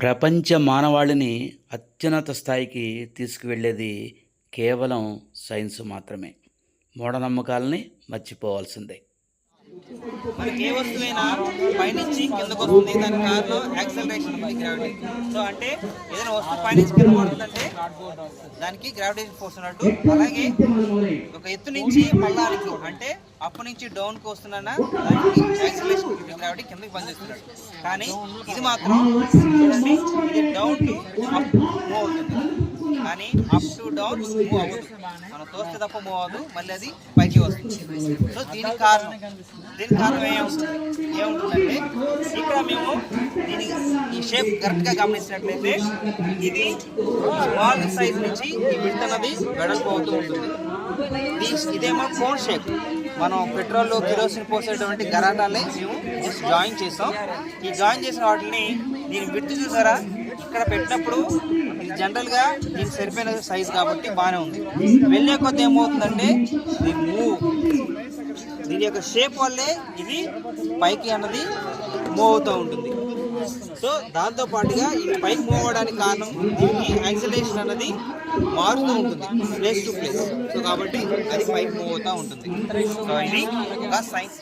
ప్రపంచ మానవాళిని అత్యున్నత స్థాయికి తీసుకువెళ్ళేది కేవలం సైన్స్ మాత్రమే. మూఢనమ్మకాలని మర్చిపోవాల్సిందే. మనకి ఏ వస్తువైనా పైనుంచి కిందకు వస్తుంది దాని కారణం యాక్సలరేషన్ బై గ్రావిటీ సో అంటే ఏదైనా వస్తువు పైనుంచి కింద పడుతుందంటే దానికి గ్రావిటేషన్ ఫోర్స్ ఉన్నట్టు. అలాగే ఒక ఎత్తు నుంచి పల్లానికి అంటే అప్ నుంచి డౌన్కు వస్తున్నా దానికి కిందకి పనిచేస్తున్నాడు. కానీ ఇది మాత్రం చూడండి ఇది డౌన్ టు అప్ మూవ్ అవుతుంది. కానీ అప్ టు డౌన్ మూవ్ అవ్వదు మనం తోస్తే తప్ప మూవ్ అవ్వదు. మళ్ళీ అది పైకి వస్తుంది. సో దీనికి కారణం దీనికి కారణం ఏముంటుంది ఏముంటుందంటే ఇక్కడ మేము దీనికి ఈ షేప్ కరెక్ట్గా గమనించినట్లయితే ఇది స్మాల్ సైజ్ నుంచి ఈ విడత అన్నది వెడల్పు అవుతూ ఉంటుంది. ఇదేమో కోన్ షేప్ మనం పెట్రోల్ కిరోసిన్ పోసేటువంటి గరాటాలని జస్ట్ జాయిన్ చేస్తాం ఈ జాయిన్ చేసిన వాటిని దీని విడ్త్ చూసారా? ఇక్కడ పెట్టినప్పుడు ఇది జనరల్గా దీనికి సరిపోయిన సైజ్ కాబట్టి బాగానే ఉంది. వెళ్ళే కొద్ది ఏమవుతుందంటే దీని మూవ్ దీని యొక్క షేప్ వల్లే ఇది పైకి అన్నది మూవ్ అవుతూ ఉంటుంది. సో దాంతో పాటుగా ఇది పైకి మూవ్ అవ్వడానికి కారణం దీనికి యాక్సిలేషన్ అనేది మారుతూ ఉంటుంది ప్లేస్ టు ప్లేస్ సో కాబట్టి అది పైకి మూవ్ అవుతూ ఉంటుంది. సో ఇది ఒక సైన్స్